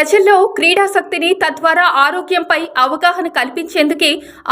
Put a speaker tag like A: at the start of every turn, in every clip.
A: ప్రజల్లో క్రీడాశక్తిని తద్వారా ఆరోగ్యంపై అవగాహన కల్పించేందుకే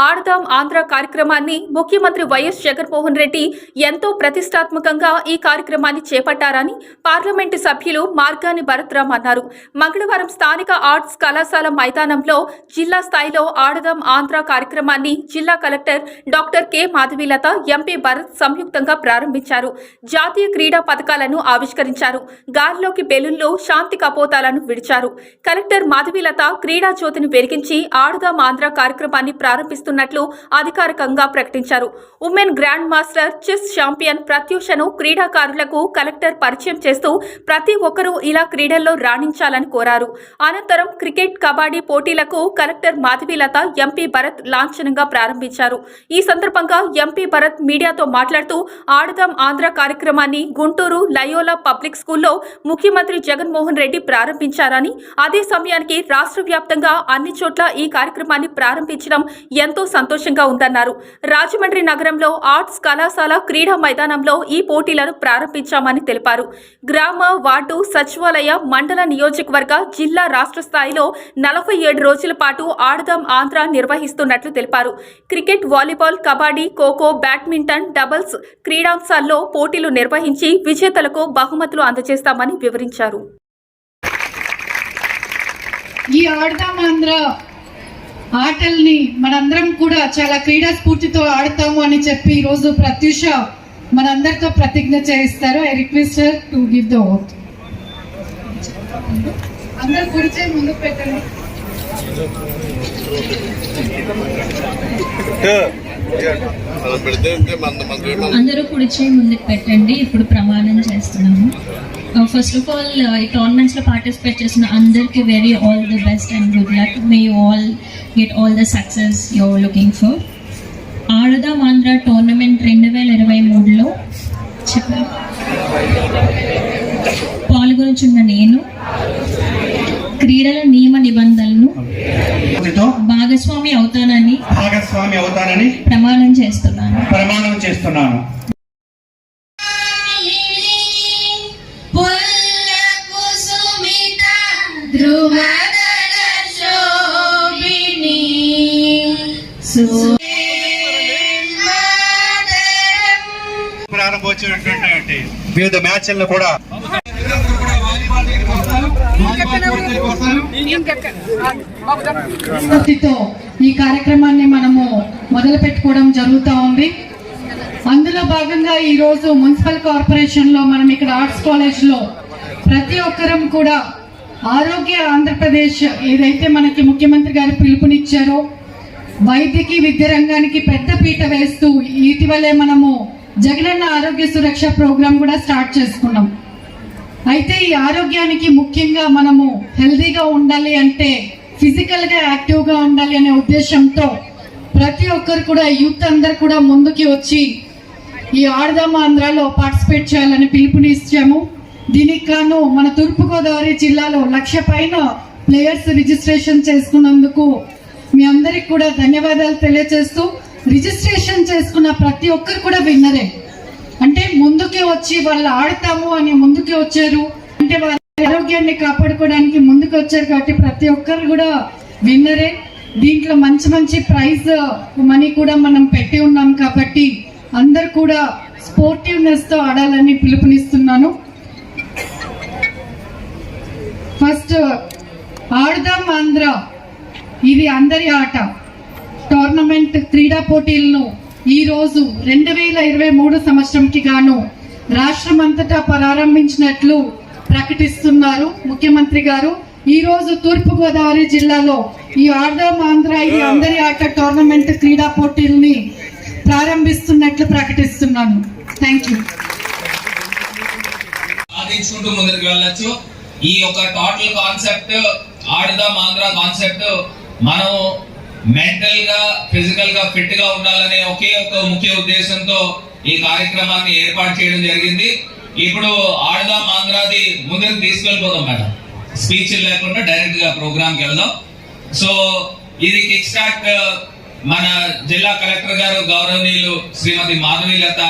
A: ఆడదాం ఆంధ్ర కార్యక్రమాన్ని ముఖ్యమంత్రి వైఎస్ జగన్మోహన్ రెడ్డి ఎంతో ప్రతిష్టాత్మకంగా ఈ కార్యక్రమాన్ని చేపట్టారని పార్లమెంటు సభ్యులు మార్గాని భరత్రామ్ అన్నారు. మంగళవారం స్థానిక ఆర్ట్స్ కళాశాల మైదానంలో జిల్లా స్థాయిలో ఆడదాం ఆంధ్ర కార్యక్రమాన్ని జిల్లా collector doctor K Madhavilatha MP Bharat సంయుక్తంగా ప్రారంభించారు. జాతీయ క్రీడా పథకాలను ఆవిష్కరించారు. గాలిలోకి బెలూన్లు శాంతి కపోతాలను విడిచారు. కలెక్టర్ మాధవీలత క్రీడా జ్యోతిని వెలిగించి ఆడుదాం ఆంధ్ర కార్యక్రమాన్ని ప్రారంభిస్తున్నట్లు అధికారికంగా ప్రకటించారు. Women grand master chess champion ప్రత్యూషను క్రీడాకారులకు కలెక్టర్ పరిచయం చేస్తూ ప్రతి ఒక్కరూ ఇలా క్రీడల్లో రాణించాలని కోరారు. అనంతరం క్రికెట్ కబడ్డీ పోటీలకు కలెక్టర్ మాధవీలత ఎంపీ భరత్ లాంఛనంగా ప్రారంభించారు. ఈ సందర్భంగా ఎంపీ భరత్ మీడియాతో మాట్లాడుతూ ఆడుదాం ఆంధ్ర కార్యక్రమాన్ని గుంటూరు లయోలా పబ్లిక్ స్కూల్లో ముఖ్యమంత్రి జగన్మోహన్ రెడ్డి ప్రారంభించారని అదే సమయానికి రాష్ట్ర వ్యాప్తంగా అన్ని చోట్ల ఈ కార్యక్రమాన్ని ప్రారంభించడం ఎంతో సంతోషంగా ఉందన్నారు. రాజమండ్రి నగరంలో ఆర్ట్స్ కళాశాల క్రీడా మైదానంలో ఈ పోటీలను ప్రారంభించామని తెలిపారు. గ్రామ వార్డు సచివాలయ మండల నియోజకవర్గ జిల్లా రాష్ట్ర స్థాయిలో నలభై ఏడు రోజుల పాటు ఆడదాం ఆంధ్ర నిర్వహిస్తున్నట్లు తెలిపారు. Cricket volleyball kabaddi kho kho badminton doubles క్రీడాంశాల్లో పోటీలు నిర్వహించి విజేతలకు బహుమతులు అందజేస్తామని వివరించారు.
B: ఈ ఆడదాం ఆంధ్ర ఆటల్ని మనందరం కూడా చాలా క్రీడా స్ఫూర్తితో ఆడతాము అని చెప్పి ఈరోజు ప్రత్యూష మనందరితో ప్రతిజ్ఞ చేయిస్తారు. I request to give the oath అందరు కుడిచే ముందుకు పెట్టండి.
C: అందరూ కుడి చేయి ముందుకు పెట్టండి. ఇప్పుడు ప్రమాణం చేస్తున్నాము. ఫస్ట్ ఆఫ్ ఆల్ ఈ టోర్నమెంట్స్లో పార్టిసిపేట్ చేసిన అందరికి very all the best and good luck may all get all the success your looking for Aadudam Andhra tournament రెండు వేల ఇరవై మూడులో చెప్పాను పాల్గొనుచున్న నేను క్రీడల నియమ నిబంధనలను భాగస్వామి అవుతానని
D: భాగస్వామి అవుతానని
C: ప్రమాణం చేస్తున్నాను.
D: ప్రమాణం చేస్తున్నాను.
E: ధ్రువదళ శోభిని
D: ప్రారంభోత్సవమైనటువంటి వివిధ మ్యాచ్లను కూడా
B: ఈ కార్యక్రమాన్ని మనము మొదలు పెట్టుకోవడం జరుగుతూ ఉంది. అందులో భాగంగా ఈ రోజు మున్సిపల్ కార్పొరేషన్లో మనం ఇక్కడ ఆర్ట్స్ కాలేజ్లో ప్రతి ఒక్కరం కూడా ఆరోగ్య ఆంధ్రప్రదేశ్ ఏదైతే మనకి ముఖ్యమంత్రి గారు పిలుపునిచ్చారో వైద్యకి విద్య రంగానికి పెద్ద పీట వేస్తూ ఇటీవలే మనము జగనన్న ఆరోగ్య సురక్ష ప్రోగ్రాం కూడా స్టార్ట్ చేసుకున్నాం. అయితే ఈ ఆరోగ్యానికి ముఖ్యంగా మనము హెల్దీగా ఉండాలి అంటే ఫిజికల్గా యాక్టివ్గా ఉండాలి అనే ఉద్దేశంతో ప్రతి ఒక్కరు కూడా యూత్ అందరు కూడా ముందుకి వచ్చి ఈ ఆడదామ ఆంధ్రాలో పార్టిసిపేట్ చేయాలని పిలుపునిచ్చాము. దీనికి గాను మన తూర్పుగోదావరి జిల్లాలో లక్ష పైన ప్లేయర్స్ రిజిస్ట్రేషన్ చేసుకున్నందుకు మీ అందరికి కూడా ధన్యవాదాలు తెలియజేస్తూ రిజిస్ట్రేషన్ చేసుకున్న ప్రతి ఒక్కరు కూడా విన్నరే. అంటే ముందుకే వచ్చి వాళ్ళు ఆడతాము అని ముందుకే వచ్చారు. అంటే వాళ్ళ ఆరోగ్యాన్ని కాపాడుకోవడానికి ముందుకు వచ్చారు కాబట్టి ప్రతి ఒక్కరు కూడా విన్నరే. దీంట్లో మంచి మంచి ప్రైజ్ మనీ కూడా మనం పెట్టి ఉన్నాం కాబట్టి అందరు కూడా స్పోర్టివ్నెస్తో ఆడాలని పిలుపునిస్తున్నాను. ఫస్ట్ ఆడదాం ఆంధ్ర. ఇది అందరి ఆట. టోర్నమెంట్ క్రీడా పోటీలను ఈ రోజు రెండు వేల ఇరవై మూడు సంవత్సరంకి గాను రాష్ట్రం అంతటా ప్రారంభించినట్లు ప్రకటిస్తున్నారు ముఖ్యమంత్రి గారు. ఈ రోజు తూర్పు గోదావరి జిల్లాలో ఈ ఆడదాం ఆంధ్ర ఇది అందరి ఆట టోర్నమెంట్ క్రీడా పోటీల్ని ప్రారంభిస్తున్నట్లు ప్రకటిస్తున్నాను. థ్యాంక్ యూ
F: ముందుకు ఈ యొక్క టోటల్ కాన్సెప్ట్ ఆడదాం ఆంధ్ర కాన్సెప్ట్ మనం మెంటల్గా ఫిజికల్గా ఫిట్గా ఉండాలనే ఒకే ఒక ముఖ్య ఉద్దేశంతో ఈ కార్యక్రమాన్ని ఏర్పాటు చేయడం జరిగింది. ఇప్పుడు ఆడదాం ఆంధ్రాది ముందుకు తీసుకెళ్ళిపోదాం మేడం. స్పీచ్ లేకుండా డైరెక్ట్గా ప్రోగ్రామ్కి వెళ్దాం. సో ఇది కిక్ స్టార్ట్ మన జిల్లా కలెక్టర్ గారు గౌరవనీయులు శ్రీమతి మాధవీలత